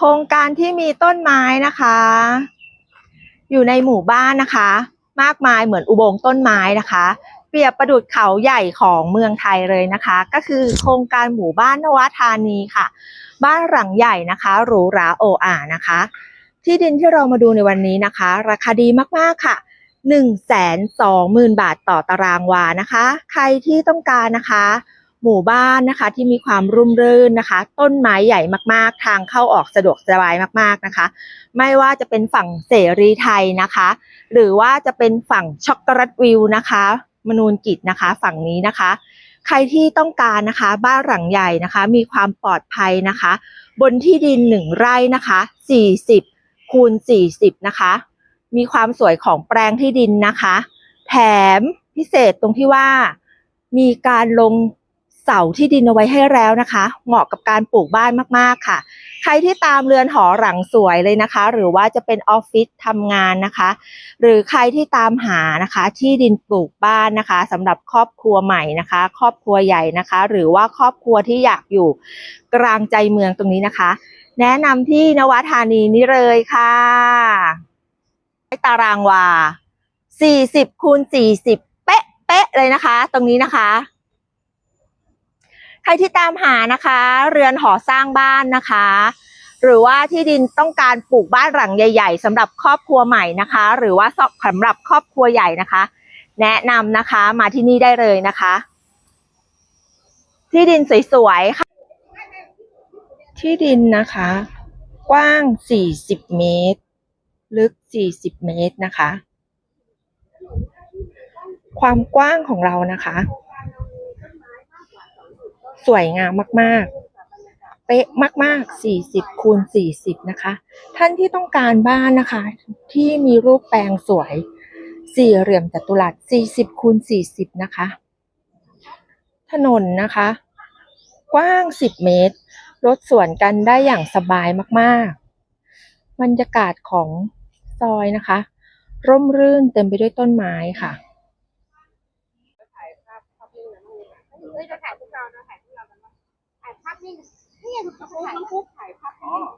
โครงการที่มีต้นไม้นะคะ อยู่ในหมู่บ้านนะคะ มากมายเหมือนอุโบงค์ต้นไม้นะคะ เปรียบประดุจเขาใหญ่ของเมืองไทยเลยนะคะ ก็คือโครงการหมู่บ้านนวธานีค่ะ บ้านหลังใหญ่นะคะหรูหราโออานะคะ ที่ดินที่เรามาดูในวันนี้นะคะ ราคาดีมากๆค่ะ1 2 0 0 0 0 บาทต่อตารางวานะคะ ใครที่ต้องการนะคะ หมู่บ้านนะคะ ที่มีความรุ่มรื่นนะคะ ต้นไม้ใหญ่มากๆ ทางเข้าออกสะดวกสบายมากๆนะคะ ไม่ว่าจะเป็นฝั่งเสรีไทยนะคะ หรือว่าจะเป็นฝั่งช็อกโกแลตวิวนะคะ มนูนกิจนะคะ ฝั่งนี้นะคะ ใครที่ต้องการนะคะบ้านหลังใหญ่นะคะ มีความปลอดภัยนะคะ บนที่ดินหนึ่งไร่นะคะ 40คูณ40 นะคะ มีความสวยของแปลงที่ดินนะคะ แถมพิเศษตรงที่ว่ามีการลง เสาที่ดินเอาไว้ให้แล้วนะคะ เหมาะกับการปลูกบ้านมากๆค่ะ ใครที่ตามเรือนหอหลังสวยเลยนะคะ หรือว่าจะเป็นออฟฟิศทำงานนะคะ หรือใครที่ตามหานะคะ ที่ดินปลูกบ้านนะคะสำหรับครอบครัวใหม่นะคะ ครอบครัวใหญ่นะคะ หรือว่าครอบครัวที่อยากอยู่กลางใจเมืองตรงนี้นะคะ แนะนำที่นวธานีนี้เลยค่ะตารางวา40คูณ40 เป๊ะเป๊ะเลยนะคะ ตรงนี้นะคะ ใครที่ตามหานะคะ เรือนหอสร้างบ้านนะคะ หรือว่าที่ดินต้องการปลูกบ้านหลังใหญ่ ๆสำหรับครอบครัวใหม่นะคะ หรือว่าสำหรับครอบครัวใหญ่นะคะ แนะนำนะคะมาที่นี่ได้เลยนะคะ ที่ดินสวยๆค่ะ ที่ดินนะคะ กว้าง 40 เมตร ลึก 40 เมตรนะคะ ความกว้างของเรานะคะ สวยงามมากๆ เป๊ะมากๆ 40คูณ40 นะคะ ท่านที่ต้องการบ้านนะคะ ที่มีรูปแปลงสวย สี่เหลี่ยมจัตุรัส 40คูณ40 นะคะ ถนนนะคะ กว้าง 10 เมตร รถสวนกันได้อย่างสบายมากๆ บรรยากาศของซอยนะคะ ร่มรื่นเต็มไปด้วยต้นไม้ค่ะ เนี่ยพวกเราเราถ่ายพวกเรากันว่าถ่ายภาไงคุณน้อ